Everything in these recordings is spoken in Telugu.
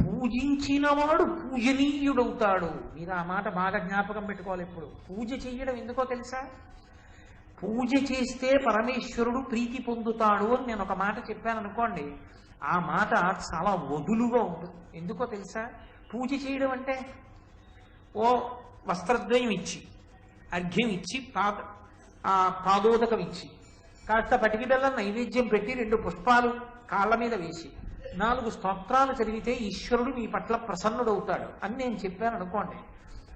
పూజించిన వాడు పూజనీయుడవుతాడు. మీరు ఆ మాట బాగా జ్ఞాపకం పెట్టుకోవాలి ఇప్పుడు. పూజ చేయడం ఎందుకో తెలుసా? పూజ చేస్తే పరమేశ్వరుడు ప్రీతి పొందుతాడు అని నేను ఒక మాట చెప్పాను అనుకోండి. ఆ మాట చాలా వదులుగా ఉంటుంది. ఎందుకో తెలుసా? పూజ చేయడం అంటే ఓ వస్త్రద్వయం ఇచ్చి అర్ఘ్యం ఇచ్చి పాద ఆ పాదోదకం ఇచ్చి కాస్త పటికి బెల్లం నైవేద్యం పెట్టి రెండు పుష్పాలు కాళ్ళ మీద వేసి నాలుగు స్తోత్రాలు చదివితే ఈశ్వరుడు మీ పట్ల ప్రసన్నుడవుతాడు అని నేను చెప్పాను అనుకోండి.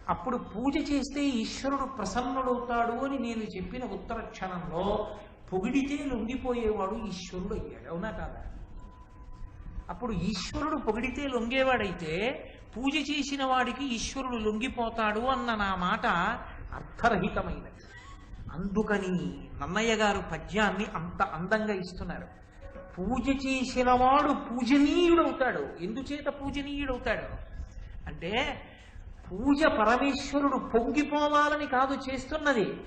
అప్పుడు పూజ చేస్తే ఈశ్వరుడు ప్రసన్నుడవుతాడు అని నేను చెప్పిన ఉత్తర క్షణంలో పొగిడితే లొంగిపోయేవాడు ఈశ్వరుడు అయ్యాడు. అవునా కాదా? అప్పుడు ఈశ్వరుడు పొగిడితే లొంగేవాడైతే పూజ చేసిన వాడికి ఈశ్వరుడు లొంగిపోతాడు అన్న నా మాట అర్థరహితమైనది. అందుకని నన్నయ్య గారు పద్యాన్ని అంత అందంగా ఇస్తున్నారు. పూజ చేసిన వాడు పూజనీయుడవుతాడు. ఎందుచేత పూజనీయుడవుతాడు? అంటే పూజ పరమేశ్వరుడు పొంగిపోవాలని కాదు చేస్తున్నది.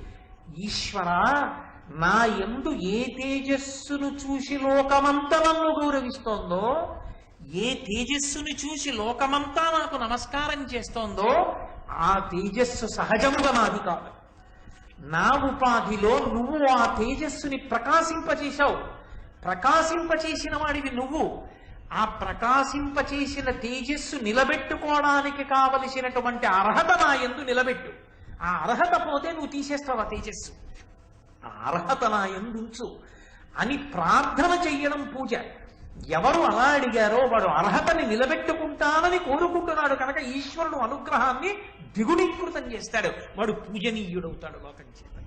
ఈశ్వర నా ఎందు ఏ తేజస్సును చూసి లోకమంతా నన్ను గౌరవిస్తోందో ఏ తేజస్సును చూసి లోకమంతా నాకు నమస్కారం చేస్తోందో ఆ తేజస్సు సహజముగా నాది కాదు. నా ఉపాధిలో నువ్వు ఆ తేజస్సుని ప్రకాశింపజేశావు. ప్రకాశింపచేసిన వాడివి నువ్వు. ఆ ప్రకాశింపచేసిన తేజస్సు నిలబెట్టుకోవడానికి కావలసినటువంటి అర్హత నా ఎందు నిలబెట్టు. ఆ అర్హత పోతే నువ్వు తీసేస్తావు ఆ తేజస్సు? ఆ అర్హత నా ఎందుంచు అని ప్రార్థన చెయ్యడం పూజ. ఎవరు అలా అడిగారో వాడు అర్హతని నిలబెట్టుకుంటానని కోరుకుంటున్నాడు కనుక ఈశ్వరుడు అనుగ్రహాన్ని ద్విగుణీకృతం చేస్తాడు. వాడు పూజనీయుడవుతాడు లోకం చేత.